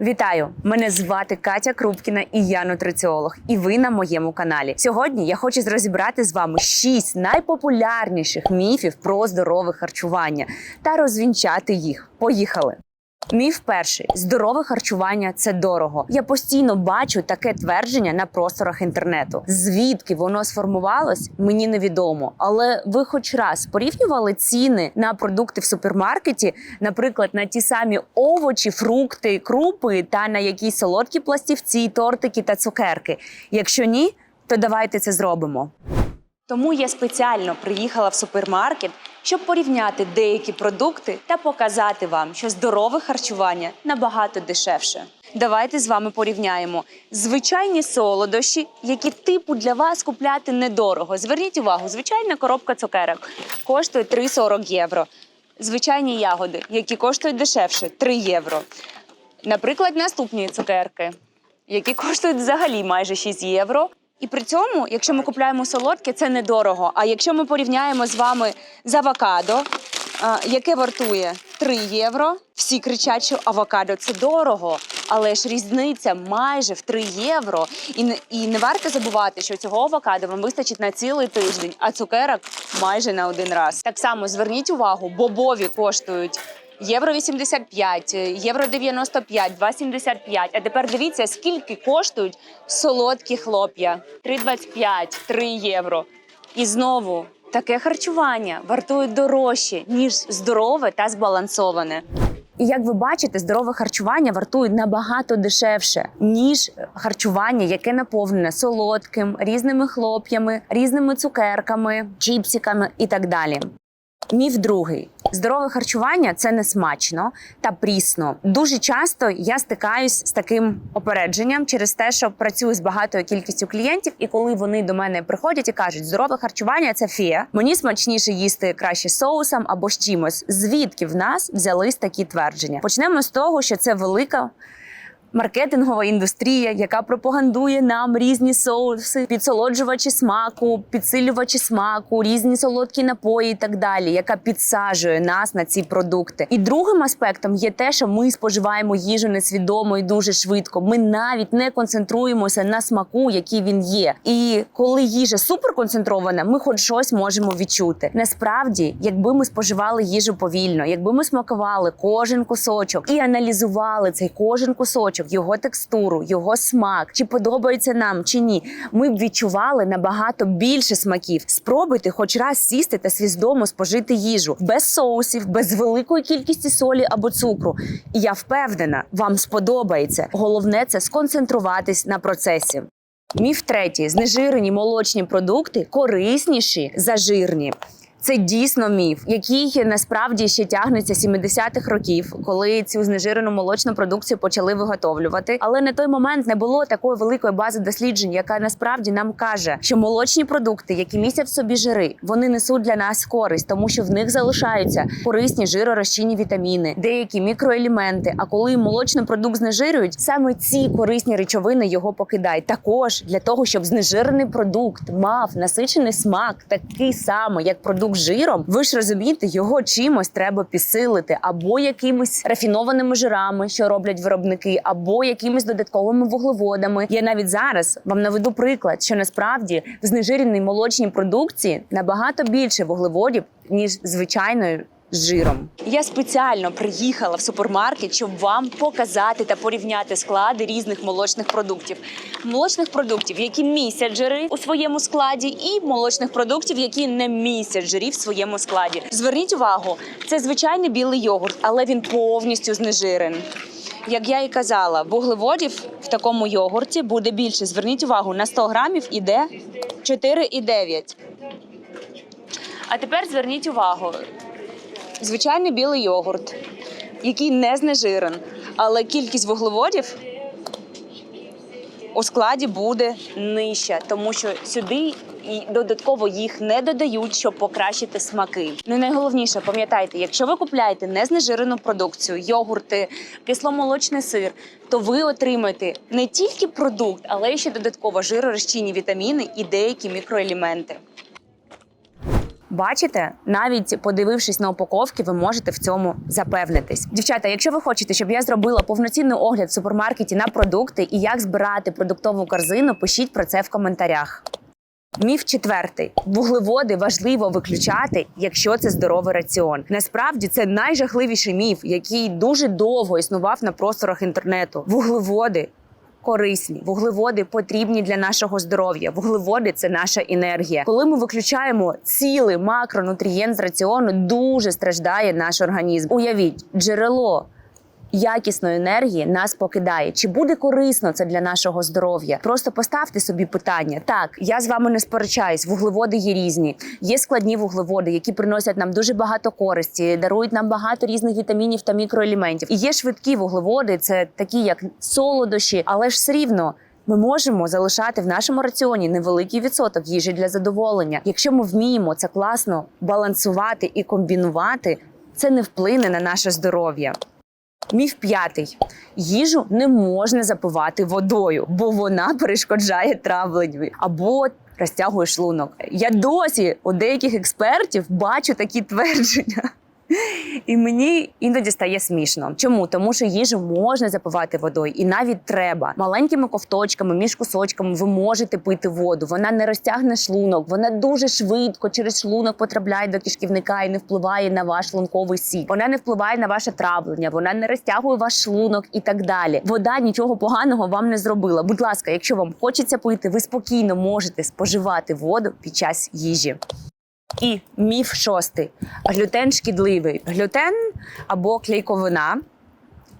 Вітаю! Мене звати Катя Крупкіна і я нутриціолог. І ви на моєму каналі. Сьогодні я хочу розібрати з вами шість найпопулярніших міфів про здорове харчування та розвінчати їх. Поїхали! Міф перший: здорове харчування це дорого. Я постійно бачу таке твердження на просторах інтернету. Звідки воно сформувалось, мені невідомо. Але ви хоч раз порівнювали ціни на продукти в супермаркеті, наприклад, на ті самі овочі, фрукти, крупи та на якісь солодкі пластівці, тортики та цукерки. Якщо ні, то давайте це зробимо. Тому я спеціально приїхала в супермаркет, щоб порівняти деякі продукти та показати вам, що здорове харчування набагато дешевше. Давайте з вами порівняємо звичайні солодощі, які типу для вас купляти недорого. Зверніть увагу, звичайна коробка цукерок коштує 3,40 євро. Звичайні ягоди, які коштують дешевше 3 євро. Наприклад, наступні цукерки, які коштують взагалі майже 6 євро. І при цьому, якщо ми купуємо солодке, це недорого. А якщо ми порівняємо з вами з авокадо, яке вартує 3 євро, всі кричать, що авокадо це дорого. Але ж різниця майже в 3 євро. І не, і не варто забувати, що цього авокадо вам вистачить на цілий тиждень, а цукерок майже на один раз. Так само зверніть увагу, бобові коштують Євро 85, євро 95, 2,75. А тепер дивіться, скільки коштують солодкі хлоп'я. 3,25, 3 євро. І знову таке харчування вартує дорожче, ніж здорове та збалансоване. І як ви бачите, здорове харчування вартує набагато дешевше, ніж харчування, яке наповнене солодким, різними хлоп'ями, різними цукерками, чіпсиками і так далі. Міф другий: здорове харчування це не смачно та прісно. Дуже часто я стикаюсь з таким опередженням через те, що працюю з багатою кількістю клієнтів, і коли вони до мене приходять і кажуть, здорове харчування це фія. Мені смачніше їсти краще соусом або з чимось. Звідки в нас взялись такі твердження? Почнемо з того, що це велика маркетингова індустрія, яка пропагандує нам різні соуси, підсолоджувачі смаку, підсилювачі смаку, різні солодкі напої і так далі, яка підсаджує нас на ці продукти. І другим аспектом є те, що ми споживаємо їжу несвідомо і дуже швидко. Ми навіть не концентруємося на смаку, який він є. І коли їжа суперконцентрована, ми хоч щось можемо відчути. Насправді, якби ми споживали їжу повільно, якби ми смакували кожен кусочок і аналізували цей кожен кусочок, його текстуру, його смак, чи подобається нам чи ні, ми б відчували набагато більше смаків. Спробуйте хоч раз сісти та свідомо спожити їжу без соусів, без великої кількості солі або цукру. І я впевнена, вам сподобається. Головне це сконцентруватись на процесі. Міф третій: знежирені молочні продукти корисніші за жирні. Це дійсно міф, який насправді ще тягнеться 70-х років, коли цю знежирену молочну продукцію почали виготовлювати. Але на той момент не було такої великої бази досліджень, яка насправді нам каже, що молочні продукти, які містять в собі жири, вони несуть для нас користь, тому що в них залишаються корисні жиророзчинні вітаміни, деякі мікроелементи. А коли молочний продукт знежирюють, саме ці корисні речовини його покидають. Також для того, щоб знежирений продукт мав насичений смак, такий самий, як продукт з жиром, ви ж розумієте, його чимось треба підсилити, або якимись рафінованими жирами, що роблять виробники, або якимись додатковими вуглеводами. Я навіть зараз вам наведу приклад, що насправді в знежиреній молочній продукції набагато більше вуглеводів ніж звичайної з жиром. Я спеціально приїхала в супермаркет, щоб вам показати та порівняти склади різних молочних продуктів. Молочних продуктів, які містять жири у своєму складі, і молочних продуктів, які не містять жирів в своєму складі. Зверніть увагу, це звичайний білий йогурт, але він повністю знежирений. Як я і казала, вуглеводів в такому йогурті буде більше. Зверніть увагу, на 100 грамів іде 4,9. А тепер зверніть увагу, звичайний білий йогурт, який не знежирен, але кількість вуглеводів у складі буде нижча, тому що сюди і додатково їх не додають, щоб покращити смаки. Ну і найголовніше, пам'ятайте, якщо ви купляєте незнежирену продукцію, йогурти, кисломолочний сир, то ви отримаєте не тільки продукт, але ще додатково жиророзчинні вітаміни і деякі мікроелементи. Бачите, навіть подивившись на упаковки, ви можете в цьому запевнитись. Дівчата, якщо ви хочете, щоб я зробила повноцінний огляд в супермаркеті на продукти і як збирати продуктову корзину, пишіть про це в коментарях. Міф четвертий: вуглеводи важливо виключати, якщо це здоровий раціон. Насправді це найжахливіший міф, який дуже довго існував на просторах інтернету. Вуглеводи. Корисні вуглеводи потрібні для нашого здоров'я. Вуглеводи це наша енергія. Коли ми виключаємо цілий макронутрієнт з раціону, дуже страждає наш організм. Уявіть, джерело якісної енергії нас покидає. Чи буде корисно це для нашого здоров'я? Просто поставте собі питання. Так, я з вами не сперечаюсь. Вуглеводи є різні. Є складні вуглеводи, які приносять нам дуже багато користі, дарують нам багато різних вітамінів та мікроелементів. І є швидкі вуглеводи, це такі як солодощі, але ж все рівно. Ми можемо залишати в нашому раціоні невеликий відсоток їжі для задоволення. Якщо ми вміємо це класно балансувати і комбінувати, це не вплине на наше здоров'я. Міф п'ятий: їжу не можна запивати водою, бо вона перешкоджає травленню або розтягує шлунок. Я досі у деяких експертів бачу такі твердження. І мені іноді стає смішно. Чому? Тому що їжу можна запивати водою, і навіть треба маленькими ковточками, між кусочками ви можете пити воду. Вона не розтягне шлунок, вона дуже швидко через шлунок потрапляє до кишківника і не впливає на ваш шлунковий сік. Вона не впливає на ваше травлення, вона не розтягує ваш шлунок і так далі. Вода нічого поганого вам не зробила. Будь ласка, якщо вам хочеться пити, ви спокійно можете споживати воду під час їжі. І міф шостий: глютен шкідливий. Глютен або клейковина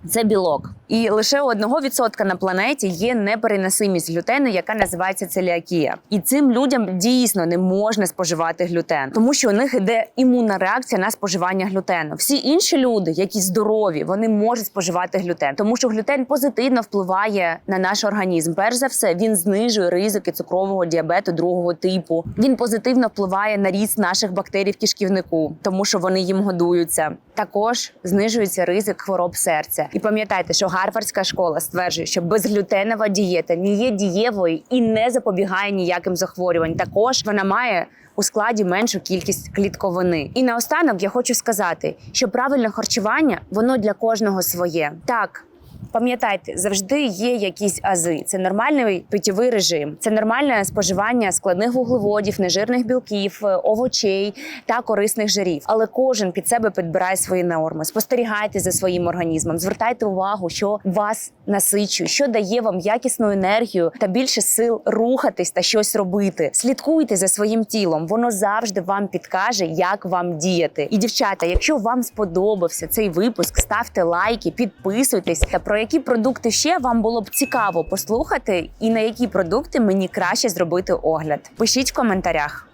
це білок. І лише у 1% на планеті є непереносимість глютену, яка називається целіакія. І цим людям дійсно не можна споживати глютен, тому що у них іде імунна реакція на споживання глютену. Всі інші люди, які здорові, вони можуть споживати глютен, тому що глютен позитивно впливає на наш організм. Перш за все, він знижує ризики цукрового діабету другого типу. Він позитивно впливає на ріст наших бактерій в кишківнику, тому що вони їм годуються. Також знижується ризик хвороб серця. І пам'ятайте, що Гарвардська школа стверджує, що безглютенова дієта не є дієвою і не запобігає ніяким захворювань. Також вона має у складі меншу кількість клітковини. І наостанок я хочу сказати, що правильне харчування воно для кожного своє. Так. Пам'ятайте, завжди є якісь ази. Це нормальний питєвий режим, це нормальне споживання складних вуглеводів, нежирних білків, е, овочей та корисних жирів. Але кожен під себе підбирає свої норми. Спостерігайте за своїм організмом, звертайте увагу, що вас насичує, що дає вам якісну енергію та більше сил рухатись та щось робити. Слідкуйте за своїм тілом, воно завжди вам підкаже, як вам діяти. І дівчата, якщо вам сподобався цей випуск, ставте лайки, підписуйтесь та про які продукти ще вам було б цікаво послухати, і на які продукти мені краще зробити огляд. Пишіть в коментарях.